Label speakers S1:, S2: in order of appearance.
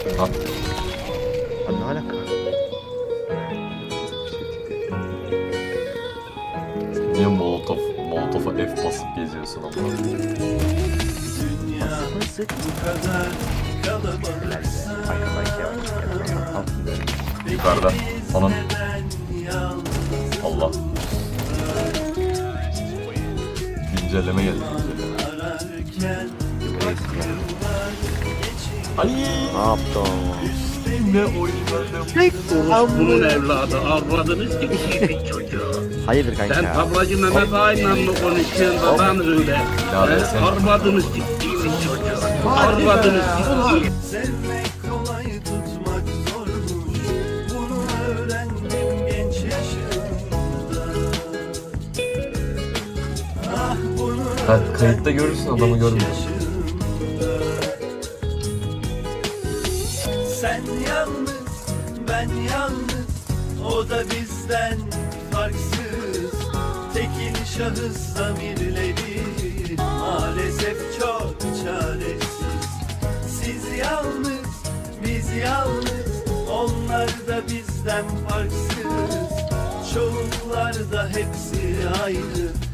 S1: Ha,
S2: Lan ne alaka?
S1: niye molotof, molotofa F basıp geziyorsun ama?
S2: Yavaş. Altında.
S1: Yukarıda. Onun. Allah. Güncelleme geldi. güncelleme. Ay
S2: Ne yaptı
S1: ne oynadım.
S3: Bunun evladı avradınız gibi şirin çocuğu.
S2: Hayırdır kanka?
S3: Sen tablacı Mehmet Ay'la mı konuşuyorsun da lan öyle?
S1: Ya ben
S3: He?
S1: sen-
S3: Arvadınız ciddiymiş çocuğu. Arvadınız ciddi.
S4: Sevmek kolay tutmak zormuş Bunu öğrendim genç yaşımda Ah bunu
S1: kayıtta görürsün adamı görmüyorsun.
S4: Sen yalnız, ben yalnız. O da bizden farksız. Tekil şahıs zamirleri Maalesef çok çaresiz. Siz yalnız, biz yalnız. Onlar da bizden farksız. Çoğullar da hepsi aynı